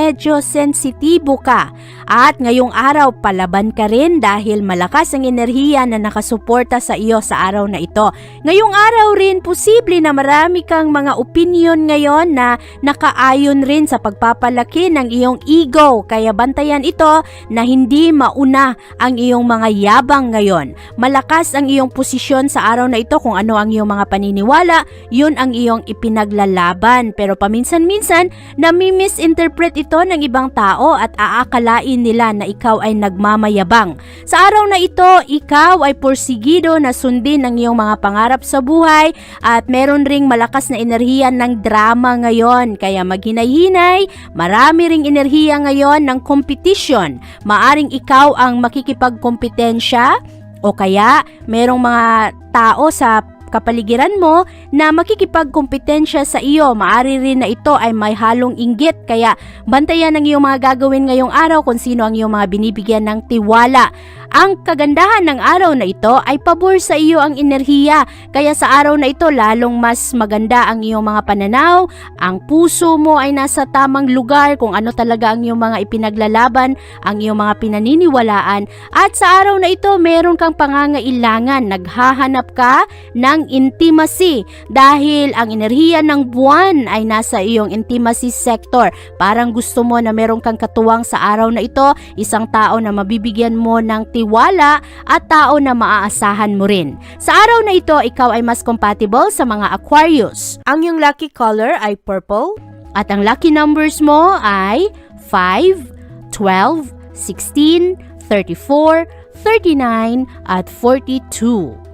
medyo sensitibo ka. At ngayong araw palaban ka rin dahil malakas ang enerhiya na nakasuporta sa iyo sa araw na ito. Ngayong araw rin posible na marami kang mga opinion ngayon na nakaayon rin sa pagpapalaki ng iyong ego. Kaya bantayan ito na hindi mauna ang iyong mga yabang ngayon. Malakas ang iyong posisyon sa araw na ito kung ano ang iyong mga paniniwala, yun ang iyong ipinaglalaban. Pero paminsan-minsan, nami-misinterpret ito ng ibang tao at aakalain nila na ikaw ay nagmamayabang. Sa araw na ito, ikaw ay porsigido na sundin ang iyong mga pangarap sa buhay at meron ring malakas na enerhiya ng drama ngayon. Kaya maghinay-hinay, marami ring enerhiya ngayon ng competition. Maaring ikaw ang makikipagkompetensya o kaya merong mga tao sa kapaligiran mo na makikipagkompetensya sa iyo. Maari rin na ito ay may halong inggit kaya bantayan ang iyong mga gagawin ngayong araw kung sino ang iyong mga binibigyan ng tiwala. Ang kagandahan ng araw na ito ay pabor sa iyo ang enerhiya. Kaya sa araw na ito lalong mas maganda ang iyong mga pananaw, ang puso mo ay nasa tamang lugar kung ano talaga ang iyong mga ipinaglalaban, ang iyong mga pinaniniwalaan. At sa araw na ito meron kang pangangailangan, naghahanap ka ng intimacy dahil ang enerhiya ng buwan ay nasa iyong intimacy sector. Parang gusto mo na meron kang katuwang sa araw na ito, isang tao na mabibigyan mo ng tiwala at tao na maaasahan mo rin. Sa araw na ito, ikaw ay mas compatible sa mga Aquarius. Ang iyong lucky color ay purple at ang lucky numbers mo ay 5, 12, 16, 34, 39 at 42.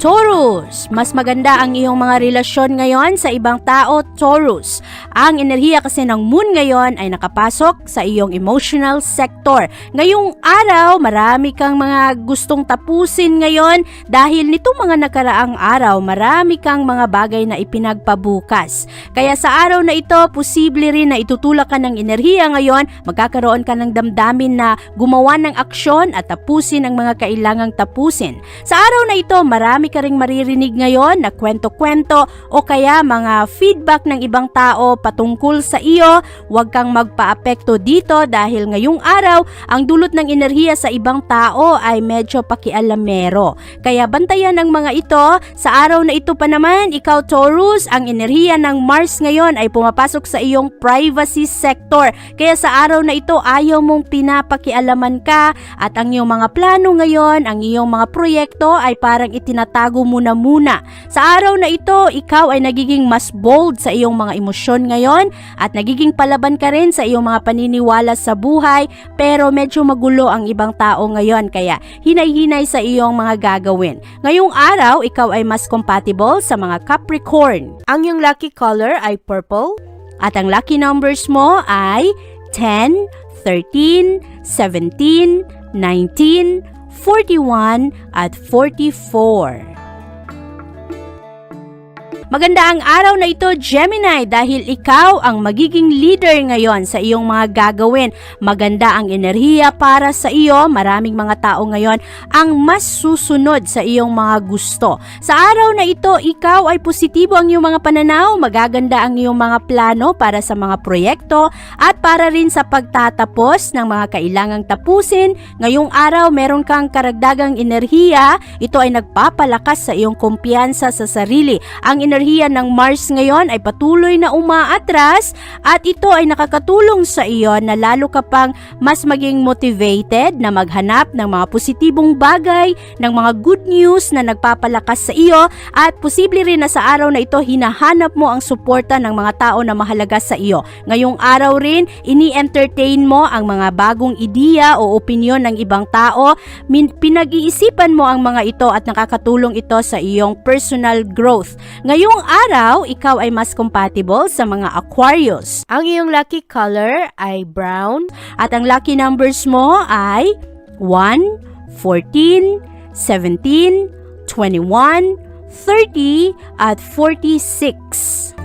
Taurus, mas maganda ang iyong mga relasyon ngayon sa ibang tao, Taurus. Ang enerhiya kasi ng moon ngayon ay nakapasok sa iyong emotional sector. Ngayong araw, marami kang mga gustong tapusin ngayon dahil nitong mga nakaraang araw, marami kang mga bagay na ipinagpabukas. Kaya sa araw na ito, posible rin na itutulak ka ng enerhiya ngayon, magkakaroon ka ng damdamin na gumawa ng aksyon at tapusin ang mga kailangang tapusin. Sa araw na ito, marami ka ring maririnig ngayon na kwento-kwento o kaya mga feedback ng ibang tao patungkol sa iyo. Huwag kang magpaapekto dito dahil ngayong araw, ang dulot ng enerhiya sa ibang tao ay medyo pakialamero. Kaya bantayan ang mga ito. Sa araw na ito pa naman, ikaw Taurus, ang enerhiya ng Mars ngayon ay pumapasok sa iyong privacy sector. Kaya sa araw na ito, ayaw mong pinapakialaman ka at ang iyong mga plano ngayon, ang iyong mga proyekto ay parang itinatago mo na muna. Sa araw na ito, ikaw ay nagiging mas bold sa iyong mga emosyon ngayon at nagiging palaban ka rin sa iyong mga paniniwala sa buhay pero medyo magulo ang ibang tao ngayon kaya hinay-hinay sa iyong mga gagawin. Ngayong araw, ikaw ay mas compatible sa mga Capricorn. Ang iyong lucky color ay purple at ang lucky numbers mo ay 10, 13, 17, 19, 41 at 44. Maganda ang araw na ito, Gemini, dahil ikaw ang magiging leader ngayon sa iyong mga gagawin. Maganda ang enerhiya para sa iyo. Maraming mga tao ngayon ang mas susunod sa iyong mga gusto. Sa araw na ito, ikaw ay positibo ang iyong mga pananaw, magaganda ang iyong mga plano para sa mga proyekto at para rin sa pagtatapos ng mga kailangang tapusin. Ngayong araw, meron kang karagdagang enerhiya. Ito ay nagpapalakas sa iyong kumpiyansa sa sarili. Ang enerhiya ng Mars ngayon ay patuloy na umaatras at ito ay nakakatulong sa iyo na lalo ka pang mas maging motivated na maghanap ng mga positibong bagay, ng mga good news na nagpapalakas sa iyo at posible rin na sa araw na ito hinahanap mo ang suporta ng mga tao na mahalaga sa iyo. Ngayong araw rin, ini-entertain mo ang mga bagong ideya o opinyon ng ibang tao, pinag-iisipan mo ang mga ito at nakakatulong ito sa iyong personal growth. Ngayong araw, ikaw ay mas compatible sa mga Aquarius. Ang iyong lucky color ay brown at ang lucky numbers mo ay 1, 14, 17, 21, 30 at 46.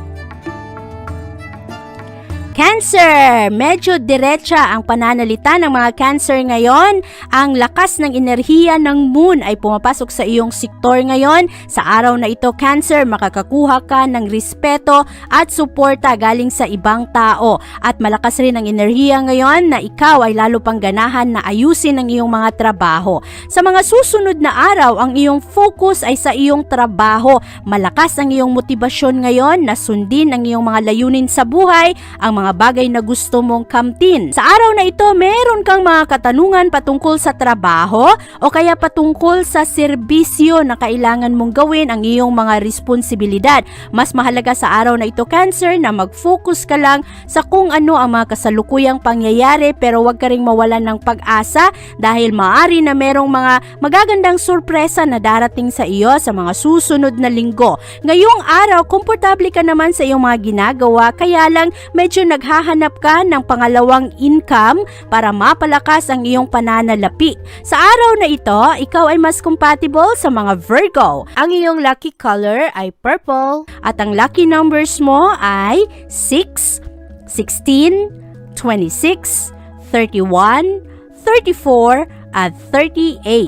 Cancer! Medyo diretsa ang pananalita ng mga Cancer ngayon. Ang lakas ng enerhiya ng moon ay pumapasok sa iyong sektor ngayon. Sa araw na ito, Cancer, makakakuha ka ng respeto at suporta galing sa ibang tao. At malakas rin ang enerhiya ngayon na ikaw ay lalo pang ganahan na ayusin ang iyong mga trabaho. Sa mga susunod na araw, ang iyong focus ay sa iyong trabaho. Malakas ang iyong motibasyon ngayon na sundin ang iyong mga layunin sa buhay, ang mga bagay na gusto mong kamtin. Sa araw na ito, meron kang mga katanungan patungkol sa trabaho o kaya patungkol sa serbisyo na kailangan mong gawin ang iyong mga responsibilidad. Mas mahalaga sa araw na ito, Cancer, na mag-focus ka lang sa kung ano ang mga kasalukuyang pangyayari pero huwag ka ring mawalan ng pag-asa dahil maari na merong mga magagandang sorpresa na darating sa iyo sa mga susunod na linggo. Ngayong araw, komportable ka naman sa iyong mga ginagawa kaya lang medyo naghahanap ka ng pangalawang income para mapalakas ang iyong pananalapi. Sa araw na ito, ikaw ay mas compatible sa mga Virgo. Ang iyong lucky color ay purple at ang lucky numbers mo ay 6, 16, 26, 31, 34 at 38.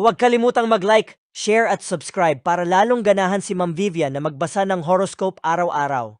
Huwag kalimutang mag-like, share at subscribe para lalong ganahan si Ma'am Vivian na magbasa ng horoscope araw-araw.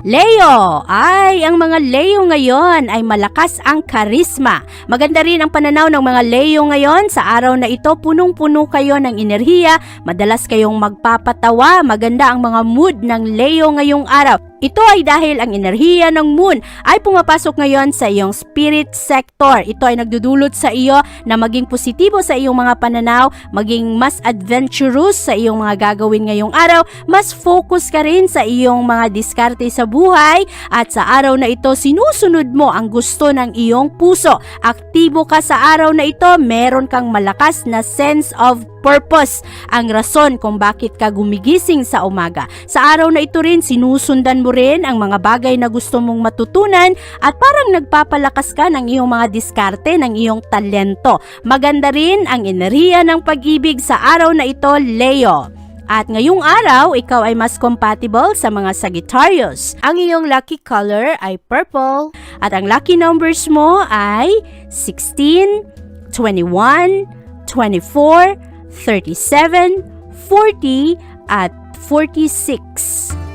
Leo! Ay, ang mga Leo ngayon ay malakas ang karisma. Maganda rin ang pananaw ng mga Leo ngayon. Sa araw na ito, punong-puno kayo ng enerhiya. Madalas kayong magpapatawa. Maganda ang mga mood ng Leo ngayong araw. Ito ay dahil ang enerhiya ng moon ay pumapasok ngayon sa iyong spirit sector. Ito ay nagdudulot sa iyo na maging positibo sa iyong mga pananaw, maging mas adventurous sa iyong mga gagawin ngayong araw, mas focus ka rin sa iyong mga diskarte sa buhay at sa araw na ito sinusunod mo ang gusto ng iyong puso. Aktibo ka sa araw na ito, meron kang malakas na sense of purpose, ang rason kung bakit ka gumigising sa umaga. Sa araw na ito rin, sinusundan mo rin ang mga bagay na gusto mong matutunan at parang nagpapalakas ka ng iyong mga diskarte, ng iyong talento. Maganda rin ang enerhiya ng pag-ibig sa araw na ito, Leo. At ngayong araw, ikaw ay mas compatible sa mga Sagittarius. Ang iyong lucky color ay purple at ang lucky numbers mo ay 16, 21, 24, 37, 40 at 46.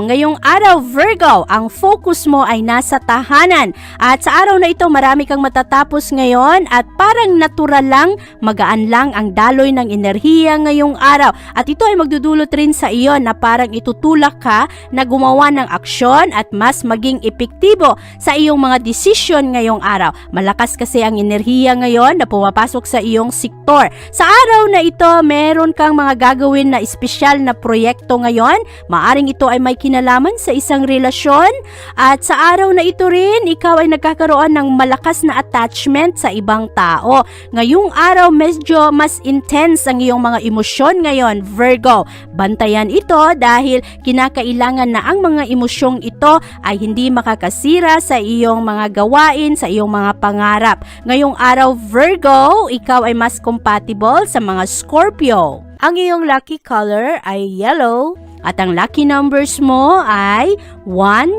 Ngayong araw, Virgo, ang focus mo ay nasa tahanan. At sa araw na ito, marami kang matatapos ngayon at parang natural lang, magaan lang ang daloy ng enerhiya ngayong araw. At ito ay magdudulot rin sa iyo na parang itutulak ka na gumawa ng aksyon at mas maging epektibo sa iyong mga desisyon ngayong araw. Malakas kasi ang enerhiya ngayon na pumapasok sa iyong sektor. Sa araw na ito, meron kang mga gagawin na espesyal na proyekto ngayon. Maaring ito ay may kinalaman kinalaman sa isang relasyon at sa araw na ito rin, ikaw ay nagkakaroon ng malakas na attachment sa ibang tao. Ngayong araw, medyo mas intense ang iyong mga emosyon ngayon, Virgo. Bantayan ito dahil kinakailangan na ang mga emosyong ito ay hindi makakasira sa iyong mga gawain, sa iyong mga pangarap. Ngayong araw, Virgo, ikaw ay mas compatible sa mga Scorpio. Ang iyong lucky color ay yellow at ang lucky numbers mo ay 1,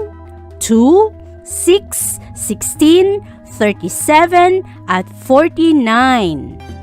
2, 6, 16, 37 at 49.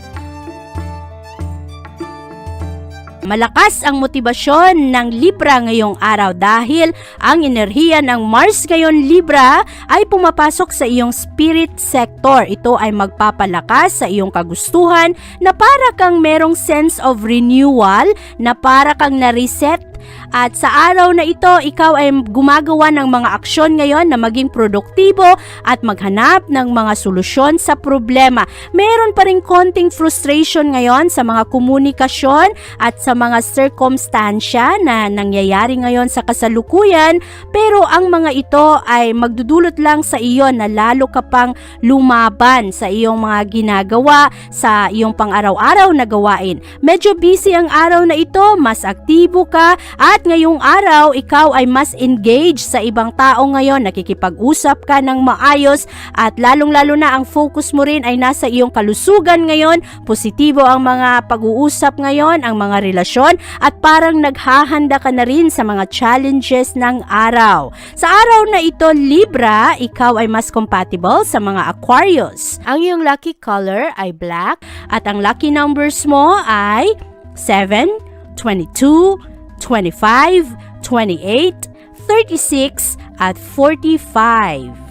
Malakas ang motibasyon ng Libra ngayong araw dahil ang enerhiya ng Mars ngayon Libra ay pumapasok sa iyong spirit sector. Ito ay magpapalakas sa iyong kagustuhan na para kang merong sense of renewal, na para kang na-reset at sa araw na ito, ikaw ay gumagawa ng mga aksyon ngayon na maging produktibo at maghanap ng mga solusyon sa problema. Meron pa rin konting frustration ngayon sa mga komunikasyon at sa mga circumstansya na nangyayari ngayon sa kasalukuyan, pero ang mga ito ay magdudulot lang sa iyo na lalo ka pang lumaban sa iyong mga ginagawa, sa iyong pang-araw-araw na gawain. Medyo busy ang araw na ito, mas aktibo ka at ngayong araw, ikaw ay mas engaged sa ibang tao ngayon, nakikipag-usap ka ng maayos at lalong-lalo na ang focus mo rin ay nasa iyong kalusugan ngayon, positibo ang mga pag-uusap ngayon, ang mga relasyon at parang naghahanda ka na rin sa mga challenges ng araw. Sa araw na ito, Libra, ikaw ay mas compatible sa mga Aquarius. Ang iyong lucky color ay black at ang lucky numbers mo ay 7, 22, 25, 28, 36, at 45.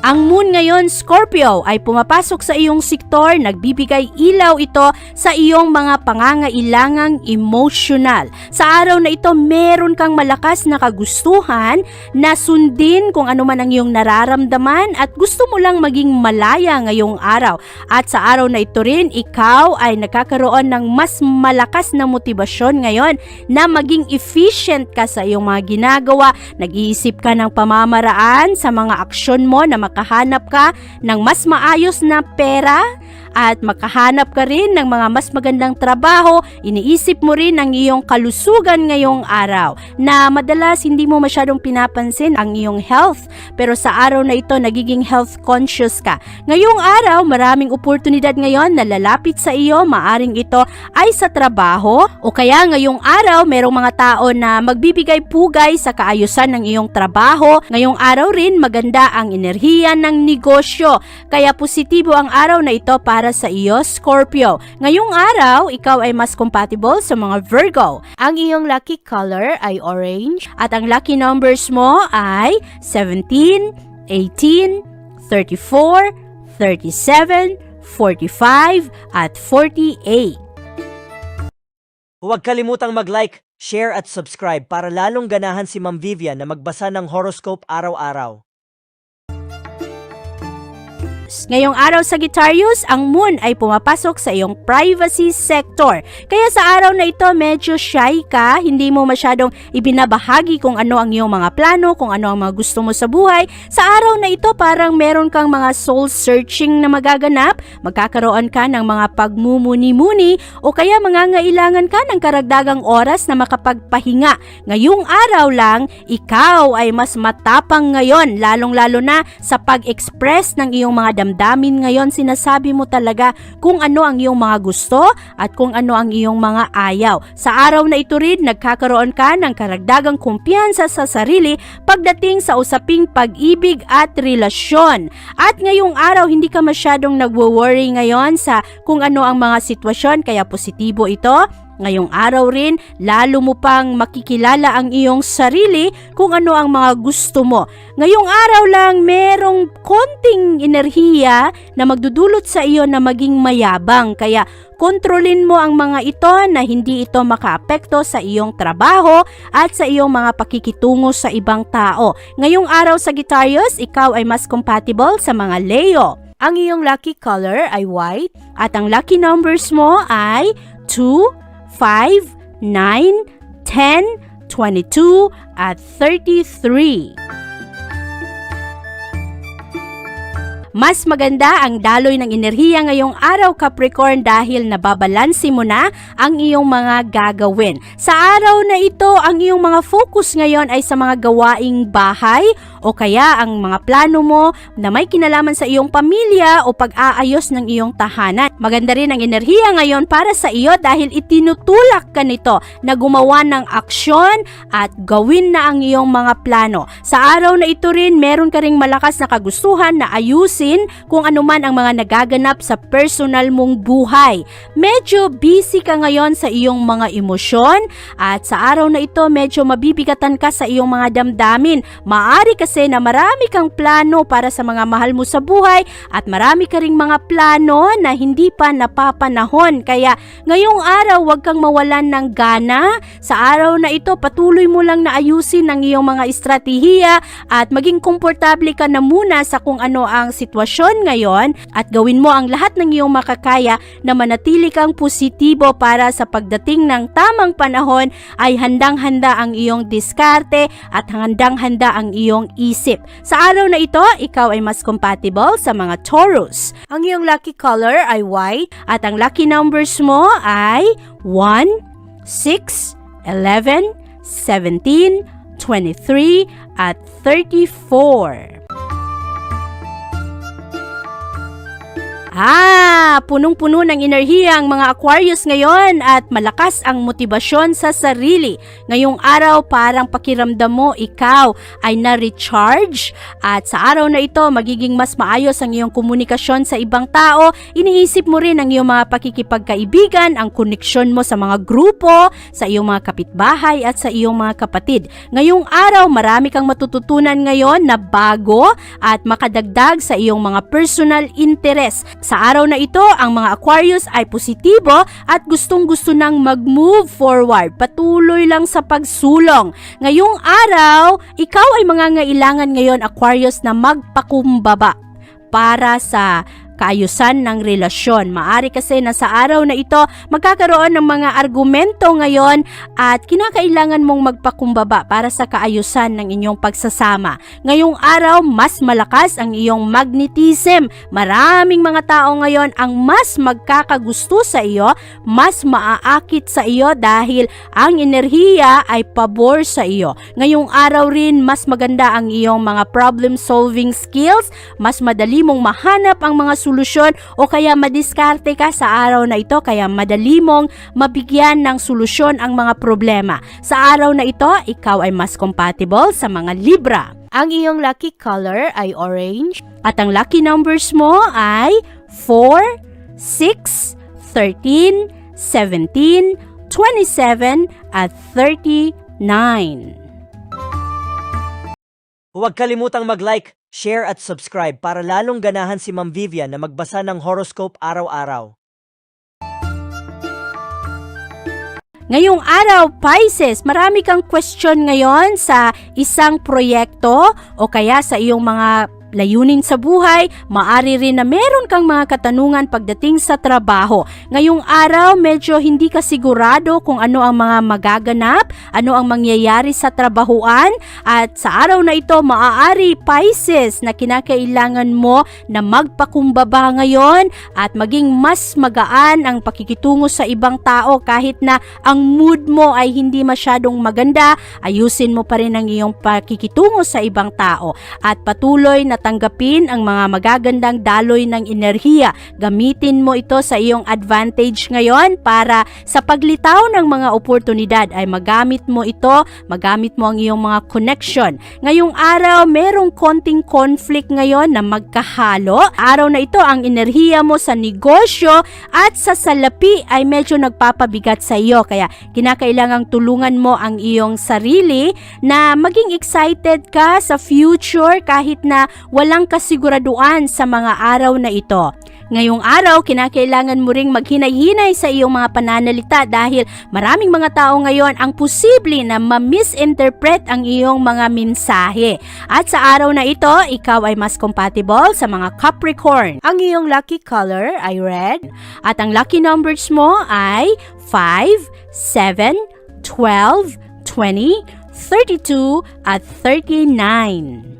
Ang moon ngayon, Scorpio, ay pumapasok sa iyong sektor, nagbibigay ilaw ito sa iyong mga pangangailangang emotional. Sa araw na ito, meron kang malakas na kagustuhan na sundin kung ano man ang iyong nararamdaman at gusto mo lang maging malaya ngayong araw. At sa araw na ito rin, ikaw ay nakakaroon ng mas malakas na motibasyon ngayon na maging efficient ka sa iyong mga ginagawa. Nag-iisip ka ng pamamaraan sa mga aksyon mo na makahanap ka ng mas maayos na pera at makahanap ka rin ng mga mas magandang trabaho, iniisip mo rin ang iyong kalusugan ngayong araw na madalas hindi mo masyadong pinapansin ang iyong health pero sa araw na ito nagiging health conscious ka. Ngayong araw maraming oportunidad ngayon na lalapit sa iyo, maaring ito ay sa trabaho o kaya ngayong araw merong mga tao na magbibigay pugay sa kaayusan ng iyong trabaho. Ngayong araw rin maganda ang enerhiya ng negosyo kaya positibo ang araw na ito para sa iyo, Scorpio. Ngayong araw, ikaw ay mas compatible sa mga Virgo. Ang iyong lucky color ay orange at ang lucky numbers mo ay 17, 18, 34, 37, 45, at 48. Huwag kalimutang mag-like, share at subscribe para lalong ganahan si Ma'am Vivian na magbasa ng horoscope araw-araw. Ngayong araw Sagittarius, ang moon ay pumapasok sa iyong privacy sector. Kaya sa araw na ito, medyo shy ka, hindi mo masyadong ibinabahagi kung ano ang iyong mga plano, kung ano ang mga gusto mo sa buhay. Sa araw na ito, parang meron kang mga soul searching na magaganap, magkakaroon ka ng mga pagmumuni-muni o kaya mangangailangan ka ng karagdagang oras na makapagpahinga. Ngayong araw lang, ikaw ay mas matapang ngayon, lalong-lalo na sa pag-express ng iyong mga damdamin ngayon, sinasabi mo talaga kung ano ang iyong mga gusto at kung ano ang iyong mga ayaw. Sa araw na ito rin, nagkakaroon ka ng karagdagang kumpiyansa sa sarili pagdating sa usaping pag-ibig at relasyon. At ngayong araw, hindi ka masyadong nagwo-worry ngayon sa kung ano ang mga sitwasyon, kaya positibo ito Ngayong araw rin, lalo mo pang makikilala ang iyong sarili kung ano ang mga gusto mo. Ngayong araw lang, merong konting enerhiya na magdudulot sa iyo na maging mayabang. Kaya kontrolin mo ang mga ito na hindi ito makaapekto sa iyong trabaho at sa iyong mga pakikitungo sa ibang tao. Ngayong araw Sagittarius, ikaw ay mas compatible sa mga Leo. Ang iyong lucky color ay white at ang lucky numbers mo ay 2, 5, 9, 10, 22, at 33. Mas maganda ang daloy ng enerhiya ngayong araw Capricorn dahil nababalansi mo na ang iyong mga gagawin. Sa araw na ito, ang iyong mga focus ngayon ay sa mga gawaing bahay o kaya ang mga plano mo na may kinalaman sa iyong pamilya o pag-aayos ng iyong tahanan. Maganda rin ang enerhiya ngayon para sa iyo dahil itinutulak ka nito na gumawa ng aksyon at gawin na ang iyong mga plano. Sa araw na ito rin, meron ka ring malakas na kagustuhan na ayusin kung anuman ang mga nagaganap sa personal mong buhay. Medyo busy ka ngayon sa iyong mga emosyon at sa araw na ito medyo mabibigatan ka sa iyong mga damdamin. Maari kasi na marami kang plano para sa mga mahal mo sa buhay at marami ka ring mga plano na hindi pa napapanahon. Kaya ngayong araw huwag kang mawalan ng gana. Sa araw na ito patuloy mo lang na ayusin ang iyong mga estratehiya at maging komportable ka na muna sa kung ano ang sitwasyon ngayon at gawin mo ang lahat ng iyong makakaya na manatili kang positibo para sa pagdating ng tamang panahon ay handang-handa ang iyong diskarte at handang-handa ang iyong isip. Sa araw na ito, ikaw ay mas compatible sa mga Taurus. Ang iyong lucky color ay white at ang lucky numbers mo ay 1, 6, 11, 17, 23, at 34. Ah, punong-puno ng enerhiya ang mga Aquarius ngayon at malakas ang motibasyon sa sarili. Ngayong araw parang pakiramdam mo ikaw ay na-recharge at sa araw na ito magiging mas maayos ang iyong komunikasyon sa ibang tao. Iniisip mo rin ang iyong mga pakikipagkaibigan, ang koneksyon mo sa mga grupo, sa iyong mga kapitbahay at sa iyong mga kapatid. Ngayong araw marami kang matututunan ngayon na bago at makadagdag sa iyong mga personal interest. Sa araw na ito, ang mga Aquarius ay positibo at gustong-gusto nang mag-move forward. Patuloy lang sa pagsulong. Ngayong araw, ikaw ay mangangailangan ngayon Aquarius na magpakumbaba para sa kaayusan ng relasyon. Maari kasi na sa araw na ito magkakaroon ng mga argumento ngayon at kinakailangan mong magpakumbaba para sa kaayusan ng inyong pagsasama. Ngayong araw, mas malakas ang iyong magnetism. Maraming mga tao ngayon ang mas magkakagusto sa iyo, mas maaakit sa iyo dahil ang enerhiya ay pabor sa iyo. Ngayong araw rin, mas maganda ang iyong mga problem solving skills, mas madali mong mahanap ang mga solusyon o kaya madiskarte ka sa araw na ito kaya madali mong mabigyan ng solusyon ang mga problema. Sa araw na ito, ikaw ay mas compatible sa mga Libra. Ang iyong lucky color ay orange at ang lucky numbers mo ay 4, 6, 13, 17, 27 at 39. Huwag kalimutang mag-like, share at subscribe para lalong ganahan si Ma'am Vivian na magbasa ng horoscope araw-araw. Ngayong araw, Pisces, marami kang question ngayon sa isang proyekto o kaya sa iyong mga layunin sa buhay, maari rin na meron kang mga katanungan pagdating sa trabaho. Ngayong araw, medyo hindi ka sigurado kung ano ang mga magaganap, ano ang mangyayari sa trabahuan, at sa araw na ito, maaari Pisces na kinakailangan mo na magpakumbaba ngayon at maging mas magaan ang pakikitungo sa ibang tao kahit na ang mood mo ay hindi masyadong maganda, ayusin mo pa rin ang iyong pakikitungo sa ibang tao at patuloy na tanggapin ang mga magagandang daloy ng enerhiya. Gamitin mo ito sa iyong advantage ngayon para sa paglitaw ng mga oportunidad ay magamit mo ito, magamit mo ang iyong mga connection. Ngayong araw, merong konting conflict ngayon na magkahalo. Araw na ito, ang enerhiya mo sa negosyo at sa salapi ay medyo nagpapabigat sa iyo. Kaya kinakailangang tulungan mo ang iyong sarili na maging excited ka sa future kahit na walang kasiguraduan sa mga araw na ito. Ngayong araw, kinakailangan mo ring maghinay-hinay sa iyong mga pananalita dahil maraming mga tao ngayon ang posible na ma-misinterpret ang iyong mga mensahe. At sa araw na ito, ikaw ay mas compatible sa mga Capricorn. Ang iyong lucky color ay red at ang lucky numbers mo ay 5, 7, 12, 20, 32 at 39.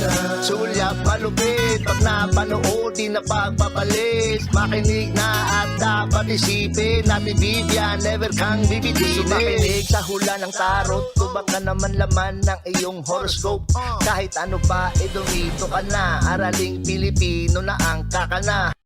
Una Sulyap malupit Pag napanood di na pagpapalit Makinig na at dapat isipin Natin Vivian, never kang bibitinin Sumakinig sa hula ng tarot Tubak na naman laman ng iyong horoscope. Kahit ano pa, eh dumito ka na. Araling Pilipino na ang kakana